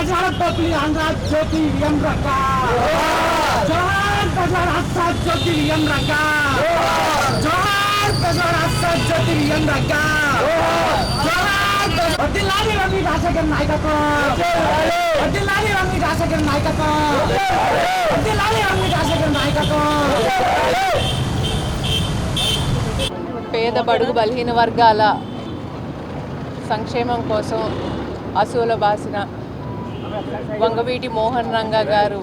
ప్రజల పోటీ ఆంధ్ర జ్యోతి ఎం రక్క జోహార్ ప్రజల రాష్ట్ర జ్యోతి ఎం రక్క జోహార్ ప్రజల రాష్ట్ర జ్యోతి ఎం రక్క జోహార్ వడ్డిల్లాలి రవి రాజకీయ నాయకత్వం వడ్డిల్లాలి రవి రాజకీయ నాయకత్వం వడ్డిల్లాలి రవి రాజకీయ నాయకత్వం పేద బడుగు బలహీన వర్గాల సంక్షేమం కోసం అసూల బాసిన వంగవీటి మోహన్ రంగ గారు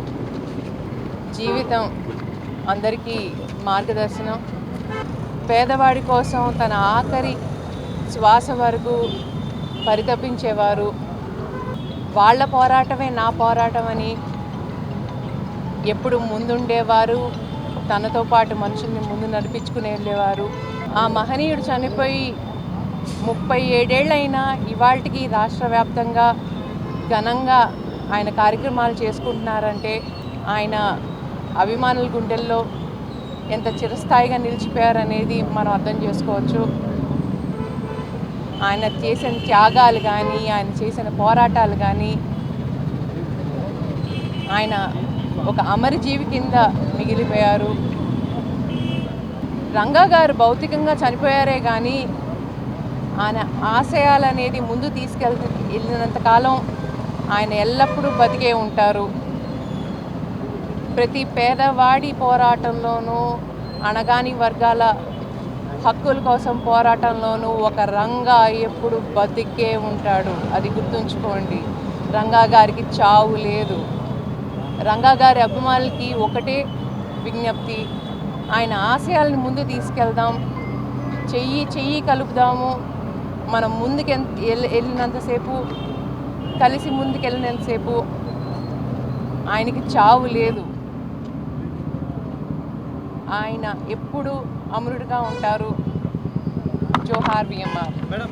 జీవితం అందరికీ మార్గదర్శనం. పేదవాడి కోసం తన ఆఖరి శ్వాస వరకు పరితపించేవారు. వాళ్ళ పోరాటమే నా పోరాటం అని ఎప్పుడు ముందుండేవారు. తనతో పాటు మనుషుల్ని ముందు నడిపించుకుని వెళ్ళేవారు. ఆ మహనీయుడు చనిపోయి ముప్పై ఏడేళ్ళైనా ఇవాళకి రాష్ట్ర వ్యాప్తంగా ఘనంగా ఆయన కార్యక్రమాలు చేసుకుంటున్నారంటే ఆయన అభిమానుల గుండెల్లో ఎంత చిరస్థాయిగా నిలిచిపోయారనేది మనం అర్థం చేసుకోవచ్చు. ఆయన చేసిన త్యాగాలు కానీ ఆయన చేసిన పోరాటాలు కానీ ఆయన ఒక అమరజీవి కింద మిగిలిపోయారు. రంగా గారు భౌతికంగా చనిపోయారే కానీ ఆయన ఆశయాలు అనేది ముందు తీసుకెళ్ వెళ్ళినంతకాలం ఆయన ఎల్లప్పుడూ బతికే ఉంటారు. ప్రతి పేదవాడి పోరాటంలోనూ అనగాని వర్గాల హక్కుల కోసం పోరాటంలోనూ ఒక రంగా ఎప్పుడు బతికే ఉంటాడు. అది గుర్తుంచుకోండి. రంగా గారికి చావు లేదు. రంగా గారి అభిమానులకి ఒకటే విజ్ఞప్తి. ఆయన ఆశయాలను ముందు తీసుకెళ్దాం. చెయ్యి చెయ్యి కలుపుదాము. మనం ముందుకు వెళ్ళినంతసేపు కలిసి ముందుకెళ్ళినంతసేపు ఆయనకి చావు లేదు. ఆయన ఎప్పుడు అమరుడుగా ఉంటారు? జోహార్ విఎంఆర్ మేడం.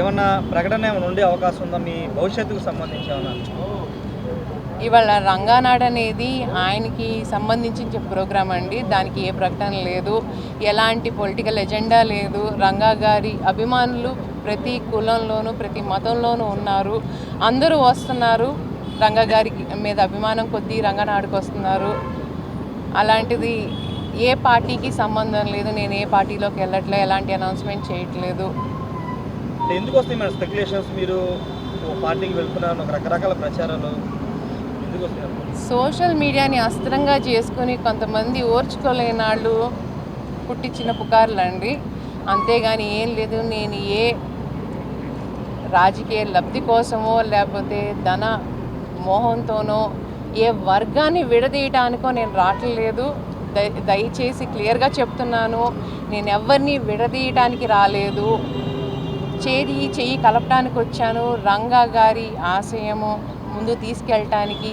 ఏమన్నా ప్రకటన ఏమైనా ఉండే అవకాశం ఉందా? మీ భవిష్యత్తుకు సంబంధించి ఏమన్నా? ఇవాళ రంగానాడు అనేది ఆయనకి సంబంధించిన ప్రోగ్రామ్ అండి. దానికి ఏ ప్రకటన లేదు. ఎలాంటి పొలిటికల్ ఎజెండా లేదు. రంగా గారి అభిమానులు ప్రతి కులంలోనూ ప్రతి మతంలోనూ ఉన్నారు. అందరూ వస్తున్నారు. రంగా గారి మీద అభిమానం కొద్దీ రంగనాడుకు వస్తున్నారు. అలాంటిది ఏ పార్టీకి సంబంధం లేదు. నేను ఏ పార్టీలోకి వెళ్ళట్లే. ఎలాంటి అనౌన్స్మెంట్ చేయట్లేదు. ఎందుకు వస్తాయి మేడం స్పెక్యులేషన్స్? మీరు పార్టీకి వెళ్తున్నారు. రకరకాల ప్రచారాలు. సోషల్ మీడియాని అస్త్రంగా చేసుకుని కొంతమంది ఓర్చుకోలేని వాళ్ళు పుట్టించిన పుకార్లు అండి అంతేగాని ఏం లేదు నేను ఏ రాజకీయ లబ్ధి కోసమో లేకపోతే ధన మోహంతోనో ఏ వర్గాన్ని విడదీయటానికో నేను రావట్లేదు. దయ దయచేసి క్లియర్గా చెప్తున్నాను నేను ఎవరిని విడదీయటానికి రాలేదు. చేయి చెయ్యి కలపడానికి వచ్చాను రంగా గారి ఆశయము ముందు తీసుకెళ్ళటానికి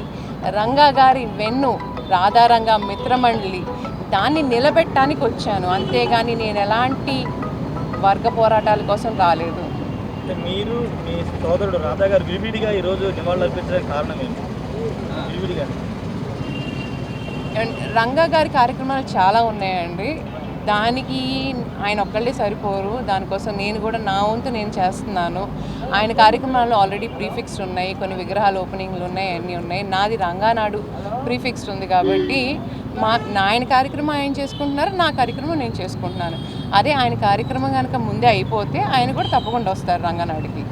రంగా గారి వెన్ను రాధారంగా మిత్రమండలి దాన్ని నిలబెట్టడానికి వచ్చాను. అంతేగాని నేను ఎలాంటి వర్గ పోరాటాల కోసం రాలేదు. మీరు మీ సోదరుడు రాధా గారు విడివిడిగా ఈరోజు కారణం ఏంటి? విడివిడిగా. అండ్ రంగా గారి కార్యక్రమాలు చాలా ఉన్నాయండి. దానికి ఆయన ఒక్కళ్ళే సరిపోరు. దానికోసం నేను కూడా నా వంతు నేను చేస్తున్నాను. ఆయన కార్యక్రమాల్లో ఆల్రెడీ ప్రీఫిక్స్డ్ ఉన్నాయి. కొన్ని విగ్రహాలు ఓపెనింగ్లు ఉన్నాయి అన్నీ ఉన్నాయి. నాది రంగానాడు ప్రీఫిక్స్డ్ ఉంది కాబట్టి మా ఆయన కార్యక్రమం ఆయన చేసుకుంటున్నారు నా కార్యక్రమం నేను చేసుకుంటున్నాను. అదే ఆయన కార్యక్రమం కనుక ముందే అయిపోతే ఆయన కూడా తప్పకుండా వస్తారు రంగనాడికి.